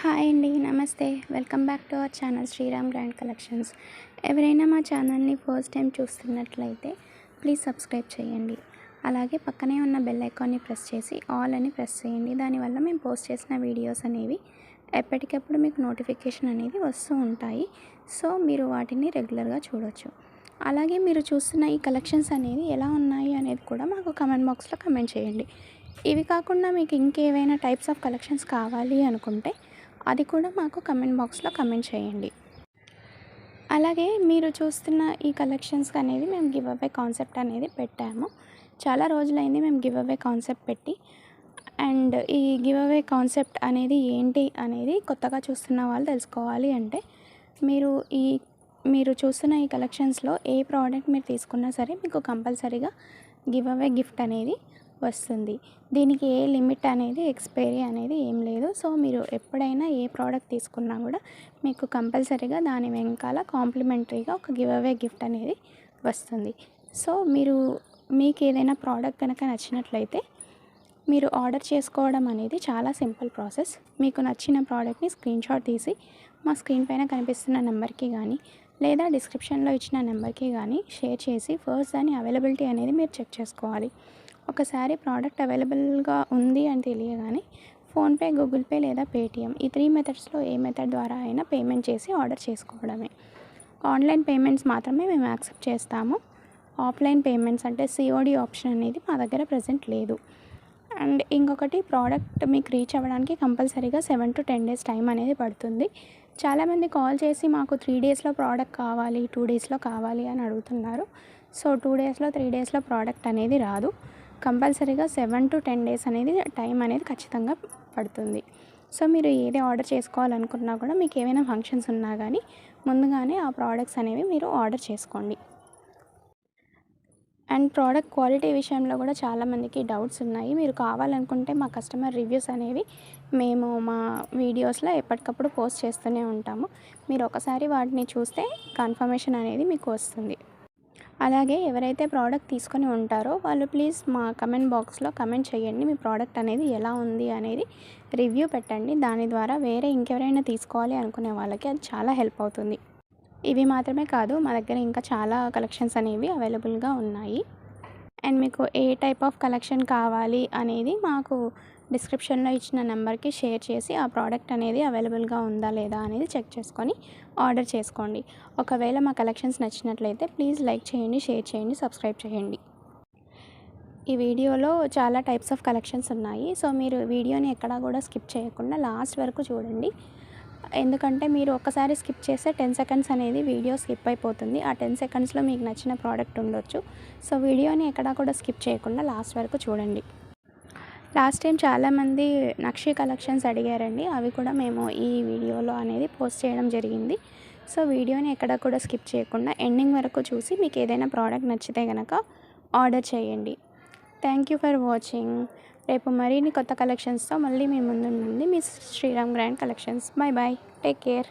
Hi అండి నమస్తే. Welcome back to our channel Sriram grand collections ఎవరైనా మా ఛానల్ని ఫస్ట్ టైం చూస్తున్నట్లయితే ప్లీజ్ సబ్స్క్రైబ్ చేయండి. అలాగే పక్కనే ఉన్న బెల్ ఐకాన్ని ప్రెస్ చేసి ఆల్ అని ప్రెస్ చేయండి. దానివల్ల మేము పోస్ట్ చేసిన వీడియోస్ అనేవి ఎప్పటికప్పుడు మీకు నోటిఫికేషన్ అనేది వస్తూ ఉంటాయి. సో మీరు వాటిని రెగ్యులర్గా చూడొచ్చు. అలాగే మీరు చూస్తున్న ఈ కలెక్షన్స్ అనేవి ఎలా ఉన్నాయి అనేది కూడా మాకు కమెంట్ బాక్స్లో కమెంట్ చేయండి. ఇవి కాకుండా మీకు ఇంకేవైనా టైప్స్ ఆఫ్ కలెక్షన్స్ కావాలి అనుకుంటే అది కూడా మాకు కమెంట్ బాక్స్లో కమెంట్ చేయండి. అలాగే మీరు చూస్తున్న ఈ కలెక్షన్స్ అనేది మేము గివ్ అవే కాన్సెప్ట్ అనేది పెట్టాము. చాలా రోజులైంది మేము గివ్ అవే కాన్సెప్ట్ పెట్టి. అండ్ ఈ గివ్ అవే కాన్సెప్ట్ అనేది ఏంటి అనేది కొత్తగా చూస్తున్న వాళ్ళు తెలుసుకోవాలి అంటే మీరు ఈ మీరు చూస్తున్న ఈ కలెక్షన్స్లో ఏ ప్రోడక్ట్ మీరు తీసుకున్నా సరే మీకు కంపల్సరీగా గివ్ అవే గిఫ్ట్ అనేది వస్తుంది. దీనికి ఏ లిమిట్ అనేది ఎక్స్పైరీ అనేది ఏం లేదు. సో మీరు ఎప్పుడైనా ఏ ప్రోడక్ట్ తీసుకున్నా కూడా మీకు కంపల్సరీగా దాని వెనకాల కాంప్లిమెంటరీగా ఒక గివ్ అవే గిఫ్ట్ అనేది వస్తుంది. సో మీరు మీకు ఏదైనా ప్రోడక్ట్ కనుక నచ్చినట్లయితే మీరు ఆర్డర్ చేసుకోవడం అనేది చాలా సింపుల్ ప్రాసెస్. మీకు నచ్చిన ప్రోడక్ట్ని స్క్రీన్షాట్ తీసి మా స్క్రీన్ పైన కనిపిస్తున్న నెంబర్కి కానీ లేదా డిస్క్రిప్షన్లో ఇచ్చిన నెంబర్కి కానీ షేర్ చేసి ఫస్ట్ దాని అవైలబిలిటీ అనేది మీరు చెక్ చేసుకోవాలి. ఒకసారి ప్రోడక్ట్ అవైలబుల్గా ఉంది అని తెలియగానే ఫోన్పే గూగుల్ పే లేదా పేటిఎం ఈ త్రీ మెథడ్స్లో ఏ మెథడ్ ద్వారా అయినా పేమెంట్ చేసి ఆర్డర్ చేసుకోవడమే. ఆన్లైన్ పేమెంట్స్ మాత్రమే మేము యాక్సెప్ట్ చేస్తాము. ఆఫ్లైన్ పేమెంట్స్ అంటే సిఓడి ఆప్షన్ అనేది మా దగ్గర ప్రజెంట్ లేదు. అండ్ ఇంకొకటి ప్రోడక్ట్ మీకు రీచ్ అవ్వడానికి కంపల్సరీగా seven to ten days time అనేది పడుతుంది. చాలామంది కాల్ చేసి మాకు త్రీ డేస్లో ప్రోడక్ట్ కావాలి టూ డేస్లో కావాలి అని అడుగుతున్నారు. సో టూ డేస్లో త్రీ డేస్లో ప్రోడక్ట్ అనేది రాదు. కంపల్సరీగా సెవెన్ టు టెన్ డేస్ అనేది టైం అనేది ఖచ్చితంగా పడుతుంది. సో మీరు ఏది ఆర్డర్ చేసుకోవాలనుకున్నా కూడా మీకు ఏమైనా ఫంక్షన్స్ ఉన్నా కానీ ముందుగానే ఆ ప్రోడక్ట్స్ అనేవి మీరు ఆర్డర్ చేసుకోండి. అండ్ ప్రోడక్ట్ క్వాలిటీ విషయంలో కూడా చాలామందికి డౌట్స్ ఉన్నాయి. మీరు కావాలనుకుంటే మా కస్టమర్ రివ్యూస్ అనేవి మేము మా వీడియోస్లో ఎప్పటికప్పుడు పోస్ట్ చేస్తూనే ఉంటాము. మీరు ఒకసారి వాటిని చూస్తే కన్ఫర్మేషన్ అనేది మీకు వస్తుంది. అలాగే ఎవరైతే ప్రోడక్ట్ తీసుకొని ఉంటారో వాళ్ళు ప్లీజ్ మా కమెంట్ బాక్స్లో కమెంట్ చేయండి మీ ప్రోడక్ట్ అనేది ఎలా ఉంది అనేది రివ్యూ పెట్టండి. దాని ద్వారా వేరే ఇంకెవరైనా తీసుకోవాలి అనుకునే వాళ్ళకి అది చాలా హెల్ప్ అవుతుంది. ఇవి మాత్రమే కాదు మా దగ్గర ఇంకా చాలా కలెక్షన్స్ అనేవి అవైలబుల్గా ఉన్నాయి. అండ్ మీకు ఏ టైప్ ఆఫ్ కలెక్షన్ కావాలి అనేది మాకు డిస్క్రిప్షన్లో ఇచ్చిన నెంబర్కి షేర్ చేసి ఆ ప్రోడక్ట్ అనేది అవైలబుల్గా ఉందా లేదా అనేది చెక్ చేసుకొని ఆర్డర్ చేసుకోండి. ఒకవేళ మా కలెక్షన్స్ నచ్చినట్లయితే ప్లీజ్ లైక్ చేయండి షేర్ చేయండి సబ్స్క్రైబ్ చేయండి. ఈ వీడియోలో చాలా టైప్స్ ఆఫ్ కలెక్షన్స్ ఉన్నాయి. సో మీరు వీడియోని ఎక్కడా కూడా స్కిప్ చేయకుండా లాస్ట్ వరకు చూడండి. ఎందుకంటే మీరు ఒక్కసారి స్కిప్ చేస్తే టెన్ సెకండ్స్ అనేది వీడియో స్కిప్ అయిపోతుంది. ఆ టెన్ సెకండ్స్లో మీకు నచ్చిన ప్రోడక్ట్ ఉండొచ్చు. సో వీడియోని ఎక్కడా కూడా స్కిప్ చేయకుండా లాస్ట్ వరకు చూడండి. లాస్ట్ టైం చాలామంది నక్షి కలెక్షన్స్ అడిగారండి. అవి కూడా మేము ఈ వీడియోలో అనేది పోస్ట్ చేయడం జరిగింది. సో వీడియోని ఎక్కడ కూడా స్కిప్ చేయకుండా ఎండింగ్ వరకు చూసి మీకు ఏదైనా ప్రోడక్ట్ నచ్చితే కనుక ఆర్డర్ చేయండి. Thank you for watching. రేపు మరిన్ని కొత్త కలెక్షన్స్తో మళ్ళీ మీ ముందుంది మీ Sriram grand collections. Bye bye take care.